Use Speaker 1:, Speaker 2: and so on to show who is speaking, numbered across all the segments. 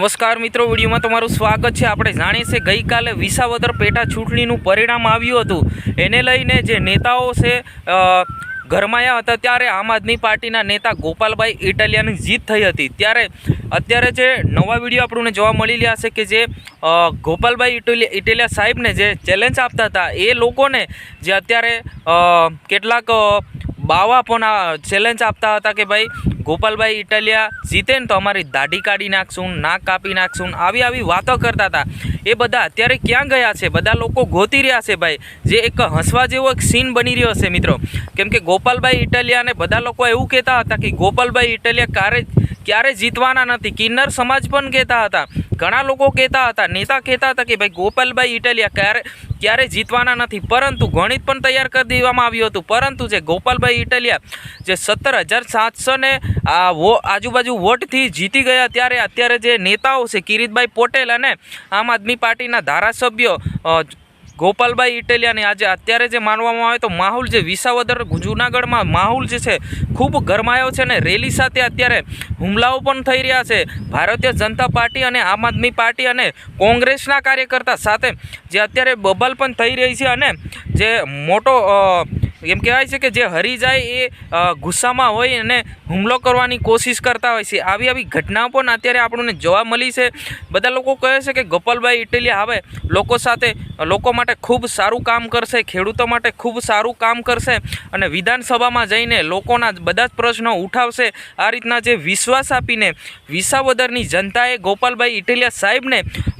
Speaker 1: નમસ્કાર મિત્રો, વિડીયોમાં તમારું સ્વાગત છે. આપણે જાણીએ છીએ ગઈકાલે વિસાવદર પેટા ચૂંટણીનું પરિણામ આવ્યું હતું. એને લઈને જે નેતાઓ છે ગરમાયા હતા ત્યારે આમ આદમી પાર્ટીના નેતા ગોપાલભાઈ ઇટાલિયાની જીત થઈ હતી. ત્યારે અત્યારે જે નવા વીડિયો આપણને જોવા મળી રહ્યા છે કે જે ગોપાલભાઈ ઇટોલિયા સાહેબને જે ચેલેન્જ આપતા હતા, એ લોકોને જે અત્યારે કેટલાક બાવા પણ ચેલેન્જ આપતા હતા કે ભાઈ ગોપાલભાઈ ઇટાલિયા જીતે ને તો અમારી દાઢી કાઢી નાખશું, નાક કાપી નાખશું, આવી આવી વાતો કરતા હતા. એ બધા અત્યારે ક્યાં ગયા છે? બધા લોકો ગોતી રહ્યા છે ભાઈ. જે એક હસવા જેવો એક સીન બની રહ્યો છે મિત્રો. કેમ કે ગોપાલભાઈ ઇટાલિયાને બધા લોકો એવું કહેતા હતા કે ગોપાલભાઈ ઇટાલિયા ક્યારે ક્યારે જીતવાના નથી. કિન્નર સમાજ પણ કહેતા હતા. ઘણા લોકો કહેતા હતા, નેતા કહેતા હતા કે ભાઈ ગોપાલભાઈ ઇટાલિયા ક્યારે ક્યારે જીતવાના નથી. પરંતુ ગણિત પણ તૈયાર કરી દેવામાં આવ્યું હતું. પરંતુ જે ગોપાલભાઈ ઇટાલિયા જે સત્તર હજાર સાતસો ને આજુબાજુ વોટથી જીતી ગયા ત્યારે અત્યારે જે નેતાઓ છે કિરીટભાઈ પટેલ અને આમ આદમી પાર્ટીના ધારાસભ્યો ગોપાલભાઈ ઇટેલિયાની આજે અત્યારે જે માનવામાં આવે તો માહોલ જે વિસાવદર જૂનાગઢમાં માહોલ જે છે ખૂબ ગરમાયો છે ને રેલી સાથે અત્યારે હુમલાઓ પણ થઈ રહ્યા છે. ભારતીય જનતા પાર્ટી અને આમ આદમી પાર્ટી અને કોંગ્રેસના કાર્યકર્તા સાથે જે અત્યારે બબલ પણ થઈ રહી છે અને જે મોટો એમ કહેવાય છે કે જે હરી જાય એ ગુસ્સામાં હોય અને હુમલો કરવાની કોશિશ કરતા હોય છે. આવી આવી ઘટનાઓ પણ અત્યારે આપણને જોવા મળી છે. બધા લોકો કહે છે કે ગોપાલભાઈ ઇટેલિયા હવે લોકો સાથે, લોકો માટે ખૂબ સારું કામ કરશે, ખેડૂતો માટે ખૂબ સારું કામ કરશે અને વિધાનસભામાં જઈને લોકોના બધા જ પ્રશ્નો ઉઠાવશે. આ રીતના જે વિશ્વાસ આપીને વિસાવદરની જનતાએ ગોપાલભાઈ ઇટેલિયા સાહેબને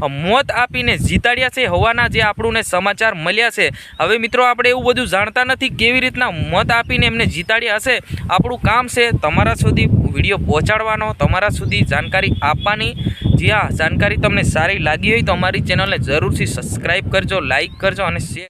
Speaker 1: મોત આપીને જીતાડ્યા છે હોવાના જે આપણને સમાચાર મળ્યા છે. હવે મિત્રો, આપણે એવું બધું જાણતા નથી કેવી રીતના મત આપીને એમને જીતાડ્યા હશે. આપણું કામ છે તમારા સુધી વીડિયો પહોંચાડવાનો, તમારા સુધી જાણકારી આપવાની. જે આ જાણકારી તમને સારી લાગી હોય તો અમારી ચેનલને જરૂરથી સબસ્ક્રાઈબ કરજો લાઇક કરજો અને શેર